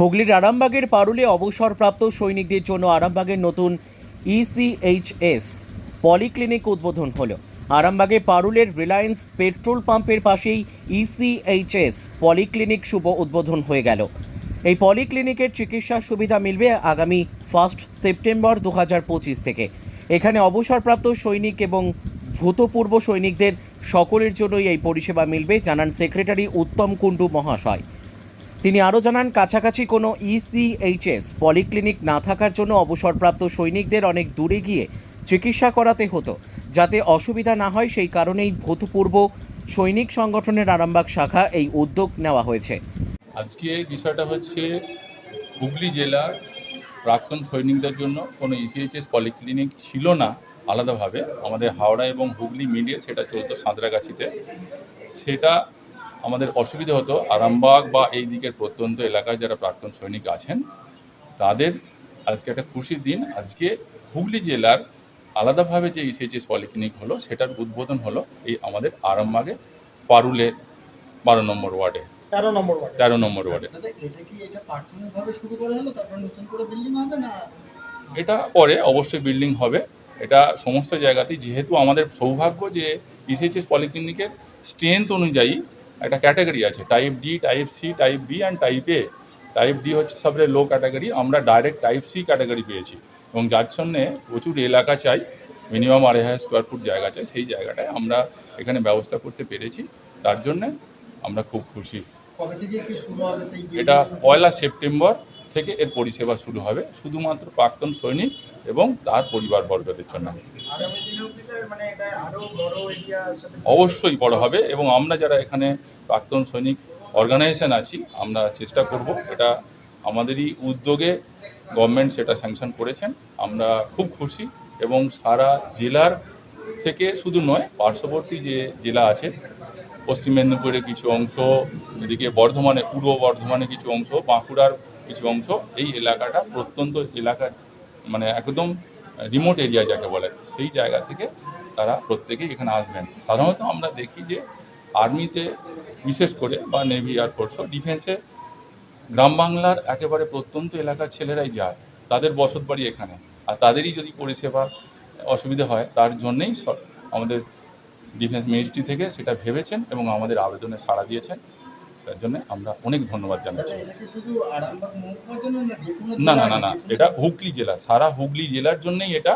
হুগলির আরামবাগের পারুলে অবসরপ্রাপ্ত সৈনিকদের জন্য আরামবাগের নতুন E ইসিএইচএস পলিক্লিনিক উদ্বোধন হলো। আরামবাগে পারুলের রিলায়েন্স পেট্রোল পাম্পের পাশেই E ইসিএইচএস পলিক্লিনিক শুভ উদ্বোধন হয়ে গেল। এই পলিক্লিনিকের চিকিৎসা সুবিধা মিলবে আগামী ফার্স্ট সেপ্টেম্বর দু থেকে। এখানে অবসরপ্রাপ্ত সৈনিক এবং ভূতপূর্ব সৈনিকদের সকলের জন্যই এই পরিষেবা মিলবে, জানান সেক্রেটারি উত্তম কুণ্ডু মহাশয়। তিনি আরও জানান, কাছাকাছি কোনো E ইসিএইচএস পলিক্লিনিক না থাকার জন্য অবসরপ্রাপ্ত সৈনিকদের অনেক দূরে গিয়ে চিকিৎসা করাতে হতো। যাতে অসুবিধা না হয়, সেই কারণেই ভূতপূর্ব সৈনিক সংগঠনের আরামবাগ শাখা এই উদ্যোগ নেওয়া হয়েছে। আজকে বিষয়টা হচ্ছে, হুগলি জেলার প্রাক্তন সৈনিকদের জন্য কোনো E ইসিএইচএস পলিক্লিনিক ছিল না আলাদাভাবে। আমাদের হাওড়া এবং হুগলি মিলিয়ে সেটা চলতো সাঁতরাগাছিতে। সেটা আমাদের অসুবিধে হতো। আরামবাগ বা এই দিকের প্রত্যন্ত এলাকায় যারা প্রাক্তন সৈনিক আছেন তাদের আজকে একটা খুশির দিন। আজকে হুগলি জেলার আলাদাভাবে যে ইসিএইচএস পলিক্লিনিক হলো সেটার উদ্বোধন হলো এই আমাদের আরামবাগে পারুলের বারো নম্বর ওয়ার্ডে। তেরো নম্বর ওয়ার্ড। তেরো নম্বর ওয়ার্ডে। এটা কি এটা প্রাথমিকভাবে শুরু করা হলো তারপর নতুন করে বিল্ডিং হবে না? এটা পরে অবশ্যই বিল্ডিং হবে। এটা সমস্ত জায়গাতেই যেহেতু আমাদের সৌভাগ্য যে ইসিএইচএস পলিক্লিনিকের স্ট্রেংথ অনুযায়ী একটা ক্যাটাগরি আছে type D type C type B and type A type D হচ্ছে সবচেয়ে লো ক্যাটাগরি আমরা ডাইরেক্ট টাইপ সি ক্যাটাগরি পেয়েছি। এবং যার জন্যে প্রচুর এলাকা চাই মিনিমাম আড়াই হাজার স্কোয়ার ফুট জায়গা চাই সেই জায়গাটায় আমরা এখানে ব্যবস্থা করতে পেরেছি। তার জন্যে আমরা খুব খুশি। এটা পয়লা সেপ্টেম্বর থেকে এর পরিষেবা শুরু হবে শুধুমাত্র প্রাক্তন সৈনিক এবং তার পরিবারবর্গদের জন্য। মানে অবশ্যই বড় হবে এবং আমরা যারা এখানে প্রাক্তন সৈনিক অর্গানাইজেশন আছি আমরা চেষ্টা করব এটা আমাদেরই উদ্যোগে গভর্নমেন্ট সেটা স্যাংশন করেছেন। আমরা খুব খুশি এবং সারা জেলার থেকে শুধু নয় পার্শ্ববর্তী যে জেলা আছে পশ্চিম মেদিনীপুরের কিছু অংশ এদিকে বর্ধমানে পূর্ব বর্ধমানে কিছু অংশ বাঁকুড়ার কিছু অংশ এই এলাকাটা প্রত্যন্ত এলাকার মানে একদম রিমোট এরিয়া যাকে বলে, সেই জায়গা থেকে তারা প্রত্যেকেই এখানে আসবেন। সাধারণত আমরা দেখি যে আর্মিতে বিশেষ করে বা নেভি এয়ারফোর্সও ডিফেন্সে গ্রাম বাংলার একেবারে প্রত্যন্ত এলাকার ছেলেরাই যায়, তাদের বসত বাড়ি এখানে। আর তাদেরই যদি পরিষেবা অসুবিধা হয়, তার জন্যেই আমাদের ডিফেন্স মিনিস্ট্রি থেকে সেটা ভেবেছেন এবং আমাদের আবেদনে সাড়া দিয়েছেন। তার জন্য আমরা অনেক ধন্যবাদ জানাচ্ছি। এটা কি শুধু আরামবাগ মহকুমার জন্য না না না না এটা হুগলি জেলা সারা হুগলি জেলার জন্যই এটা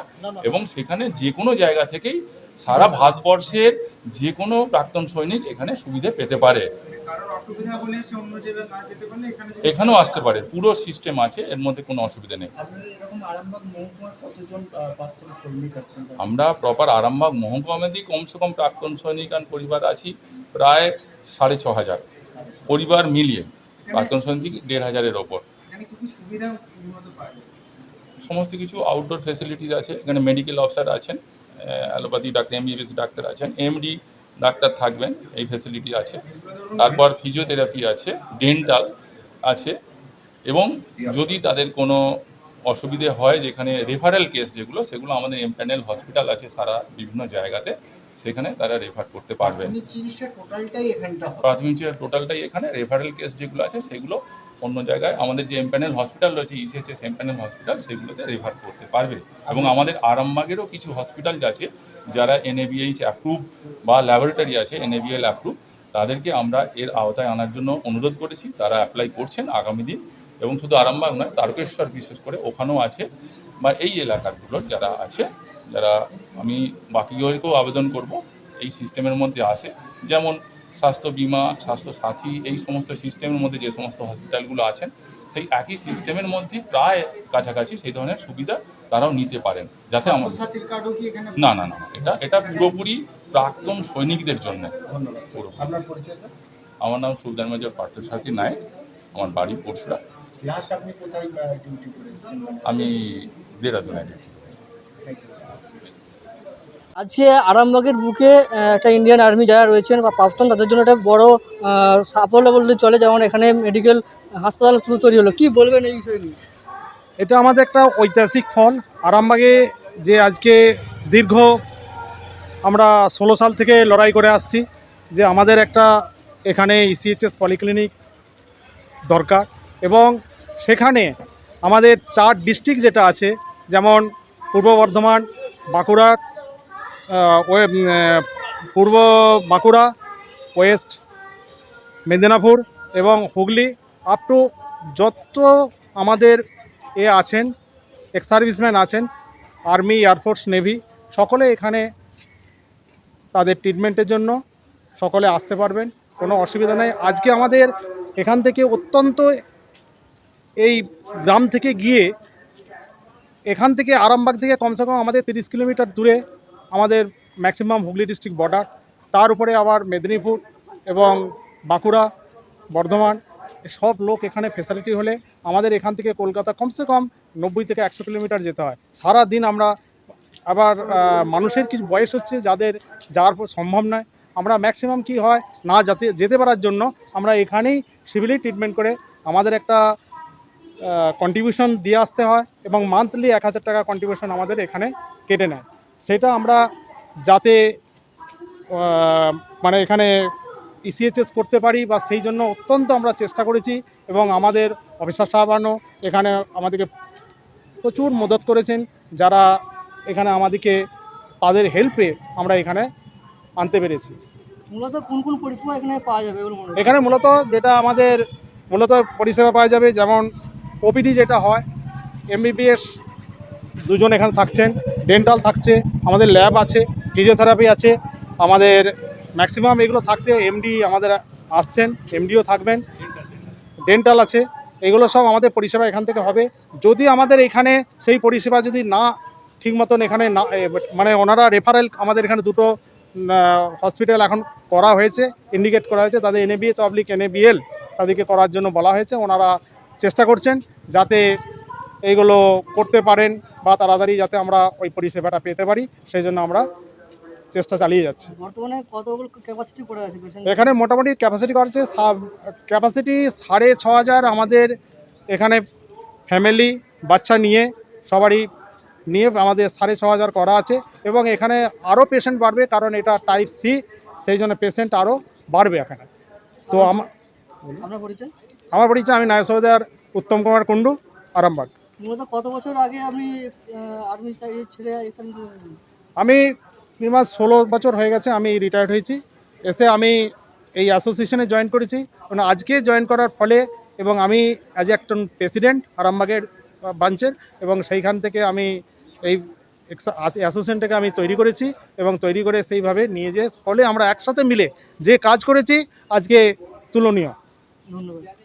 এবং সেখানে যে কোনো জায়গা থেকেই সারা ভারতবর্ষের যে কোনো প্রাক্তন সৈনিক এখানে সুবিধে পেতে পারে। কারোর অসুবিধা হলে সে অন্য জেলায় না যেতে পারলে এখানে যদি- এখানেও আসতে পারে পুরো সিস্টেম আছে এর মধ্যে কোনো অসুবিধা নেই। আপনাদের এরকম আরামবাগ মহকুমার কতজন আহ, প্রাক্তন সৈনিক আছেন? আমরা প্রপার আরামবাগ মহকুমামেদি কমসে কম প্রাক্তন সৈনিক আর পরিবার আছি প্রায় সাড়ে ছ হাজার। পরিবার মিলিয়ে প্রাক্তন সৈনিক দেড় হাজারের ওপর। সমস্ত কিছু আউটডোর ফেসিলিটিস আছে এখানে মেডিকেল অফিসার আছেন অ্যালোপ্যাথি ডাক্তার এমবিবিএস ডাক্তার আছেন এমডি ডাক্তার থাকবেন এই ফেসিলিটি আছে। তারপর ফিজিওথেরাপি আছে ডেন্টাল আছে এবং যদি তাদের কোনো অসুবিধে হয় যেখানে রেফারেল কেস যেগুলো সেগুলো আমাদের এমপ্যানেল হসপিটাল আছে সারা বিভিন্ন জায়গাতে। সেখানে তারা রেফার করতে পারবে। প্রাথমিক চিকিৎসা টোটালটাই এখানে রেফারেল কেস যেগুলো আছে সেগুলো অন্য জায়গায় আমাদের যে এমপ্যানেল হসপিটাল রয়েছে ইসিএচএস এমপ্যানেল হসপিটাল সেগুলোতে রেফার করতে পারবে। এবং আমাদের আরামবাগেরও কিছু হসপিটাল আছে যারা এনএবিএইচ অ্যাপ্রুভ বা ল্যাবরেটরি আছে এনএবিএল অ্যাপ্রুভ তাদেরকে আমরা এর আওতায় আনার জন্য অনুরোধ করেছি। তারা অ্যাপ্লাই করছেন আগামী দিন এবং শুধু আরামবাগ নয় তারকেশ্বর বিশেষ করে ওখানেও আছে। বা এই এলাকাগুলোর যারা আছে যারা আমি বাকিগুলোকেও আবেদন করব এই সিস্টেমের মধ্যে আসে। যেমন স্বাস্থ্য বিমা স্বাস্থ্য সাথী এই সমস্ত সিস্টেমের মধ্যে যে সমস্ত হসপিটালগুলো আছেন সেই একই সিস্টেমের মধ্যে প্রায় কাছাকাছি সেই ধরনের সুবিধা তারাও নিতে পারেন যাতে আমার না না না এটা এটা পুরোপুরি প্রাক্তন সৈনিকদের জন্য। আমার নাম সুলতান মেজর পার্থসারথী নায়ক আমার বাড়ি পরশুরা। আমি দেরাদুনে ডিউটি করেছি. আজকে আরামবাগের বুকে একটা ইন্ডিয়ান আর্মি যারা রয়েছেন বা প্রাক্তন তাদের জন্য একটা বড় সাফল্য বললে চলে, যেমন এখানে মেডিকেল হাসপাতাল শুরু তৈরি হলো। কি বলবেন এই বিষয় নিয়ে? এটা আমাদের একটা ঐতিহাসিক ফল আরামবাগে যে আজকে দীর্ঘ আমরা ষোলো সাল থেকে লড়াই করে আসছি, যে আমাদের একটা এখানে ইসিএইচএস পলিক্লিনিক দরকার এবং সেখানে আমাদের চার ডিস্ট্রিক্ট যেটা আছে, যেমন পূর্ব বর্ধমান বাঁকুড়া ওয়ে- পূর্ব বাঁকুড়া, ওয়েস্ট মেদিনীপুর এবং হুগলি আপ টু যত আমাদের এ আছেন এক্স সার্ভিসম্যান আছেন আর্মি এয়ারফোর্স নেভি সকলে এখানে তাদের ট্রিটমেন্টের জন্য সকলে আসতে পারবেন, কোনো অসুবিধা নেই। আজকে আমাদের এখান থেকে অত্যন্ত এই গ্রাম থেকে গিয়ে এখান থেকে আরামবাগ থেকে কমসে কম আমাদের তিরিশ কিলোমিটার দূরে আমাদের ম্যাক্সিমাম হুগলি ডিস্ট্রিক্ট বর্ডার তার উপরে আবার মেদিনীপুর এবং বাঁকুড়া, বর্ধমান সব লোক এখানে ফেসিলিটি হলে আমাদের এখান থেকে কলকাতা কমসে কম নব্বই থেকে একশো কিলোমিটার যেতে হয়। সারা দিন আমরা আবার মানুষের কিছু বয়স হচ্ছে যাদের যাওয়ার সম্ভব নয়। আমরা ম্যাক্সিমাম কি হয়, না যাতে, যেতে পারার জন্য আমরা এখানেই সিভিলি ট্রিটমেন্ট করে আমাদের একটা কন্ট্রিবিউশন দিয়ে আসতে হয় এবং মান্থলি এক হাজার টাকা কন্ট্রিবিউশন আমাদের এখানে কেটে নেয়। সেটা আমরা যাতে মানে এখানে ইসিএচএস করতে পারি বা সেই জন্য অত্যন্ত আমরা চেষ্টা করেছি এবং আমাদের অফিসার সাহেবানও এখানে আমাদেরকে প্রচুর মদত করেছেন যারা এখানে আমাদেরকে তাদের হেল্পে আমরা এখানে আনতে পেরেছি। মূলত কোন কোন পরিষেবা এখানে পাওয়া যাবে এখানে মূলত যেটা আমাদের মূলত পরিষেবা পাওয়া যাবে যেমন ওপিডি যেটা হয় এমবিবিএস দুজন এখানে থাকছেন ডেন্টাল থাকছে, আমাদের ল্যাব আছে ফিজিওথেরাপি আছে, আমাদের ম্যাক্সিমাম এগুলো থাকছে এমডি আমাদের আসছেন এমডিও থাকবেন ডেন্টাল আছে, এগুলো সব আমাদের পরিষেবা এখান থেকে হবে। যদি আমাদের এখানে সেই পরিষেবা যদি না ঠিক মতন এখানে না মানে ওনারা রেফারেল আমাদের এখানে দুটো হসপিটাল এখন করা হয়েছে ইন্ডিকেট করা হয়েছে, তাদের এনএবিএস অবলিক এনএবিএল তাদেরকে করার জন্য বলা হয়েছে, ওনারা চেষ্টা করছেন যাতে এইগুলো করতে পারেন বা তাড়াতাড়ি যাতে আমরা ওই পরিষেবাটা পেতে পারি সেই জন্য আমরা চেষ্টা চালিয়ে যাচ্ছি। এখানে মোটামুটি ক্যাপাসিটি করছে ক্যাপাসিটি সাড়ে ছ হাজার আমাদের এখানে ফ্যামিলি বাচ্চা নিয়ে সবারই নিয়ে আমাদের সাড়ে ছ হাজার করা আছে এবং এখানে আরও পেশেন্ট বাড়বে কারণ এটা টাইপ সি সেই জন্য পেশেন্ট আরও বাড়বে এখানে। তো আমা- আপনার পরিচয়? আমার পরিচয় আমি নায়ক সৌদার উত্তম কুমার কুণ্ডু আরামবাগ। কত বছর আগে ছেড়ে আমি মিনিমাম ষোলো বছর হয়ে গেছে আমি রিটায়ার্ড হয়েছি। এসে আমি এই অ্যাসোসিয়েশনে জয়েন করেছি। মানে আজকে জয়েন করার ফলে এবং আমি অ্যাজ একজন প্রেসিডেন্ট আরামবাগের ব্রাঞ্চের এবং সেইখান থেকে আমি এই অ্যাসোসিয়েশনটাকে আমি তৈরি করেছি এবং তৈরি করে সেইভাবে নিয়ে যেয়ে ফলে আমরা একসাথে মিলে যে কাজ করেছি আজকে তুলনীয়। ধন্যবাদ।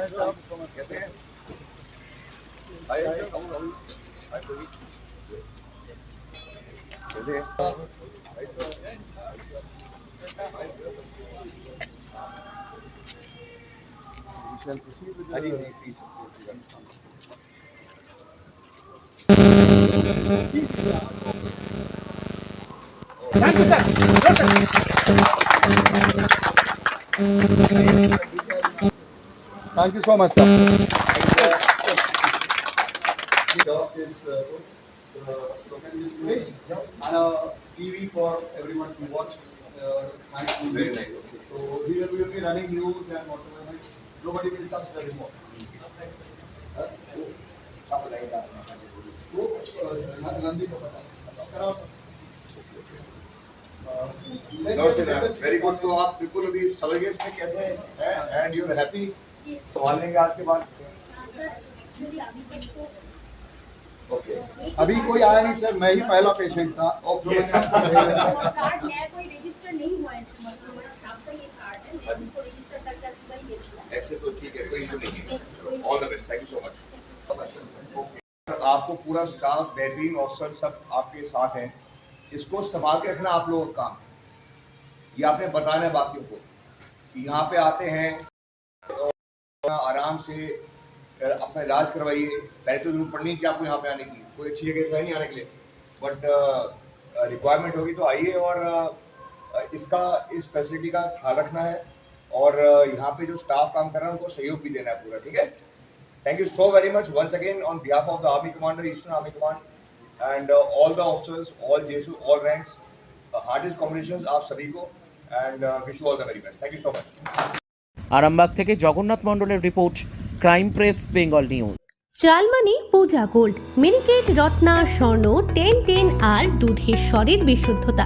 Thank you, sir. Yes, sir. so much, sir. The dog is uh, uh, spoken this way and a TV for everyone to watch. Uh, nice movie. Very nice, okay. So here we will be running news and whatever. like, Nobody will touch the remote. Huh? वो uh, Nandi को पता है। कराओ। Uh, No, sir, very good. तो आप बिल्कुल अभी सलगेस में कैसे हैं एंड यू आर हैप्पी सवाल लेंगे आज के बाद? ओके अभी कोई आया नहीं सर। मैं ही पहला पेशेंट था। ओके कार्ड नया कोई रजिस्टर नहीं हुआ है इसका मतलब हमारे स्टाफ का ये कार्ड है। मैं इसको रजिस्टर करके सुबह ही ऐसे तो ठीक है कोई इशू नहीं है। All the best thank you so much आपको पूरा स्टाफ बेहतरीन ऑफिसर सब आपके साथ हैं। इसको संभाल के रखना आप लोगों का काम। ये आपने बताना है बाकियों को। यहाँ पे आते हैं आराम से अपना इलाज करवाइए। पहले तो ज़रूरत पड़नी चाहिए आपको यहाँ पे आने की कोई अच्छी जगह तो है नहीं आने के लिए। बट रिक्वायरमेंट होगी तो आइए और इसका इस फैसिलिटी का ख्याल रखना है। और यहाँ पे जो स्टाफ काम कर रहा है उनको सहयोग भी देना है पूरा ठीक है? Thank you so very much once again on behalf of the army commander eastern army command and all the officers, all JSU, all ranks, hardest combination आप सभी को and wish you all the very best thank you so much Arambagh থেকে জগন্নাথ মণ্ডলের report, crime press, Bengal news. চালমানি, Puja gold, Miniket, Ratna, Swarna, ten ten আর দুধের স্বরের বিশুদ্ধতা।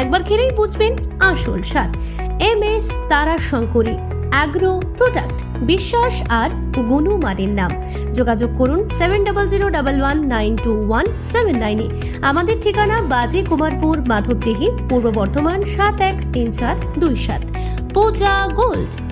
একবার খেলেই বুঝবেন আসল স্বাদ। এম এস তারা শঙ্করী অ্যাগ্রো প্রোডাক্ট, বিশ্বাস আর গুণমানের নাম। যোগাযোগ করুন seven double zero double one nine two one seven নাইনে আমাদের ঠিকানা বাজে কুমারপুর, মাধবদেহি, পূর্ব বর্ধমান, সাত এক তিন চার দুই সাত। পূজা গোল্ড।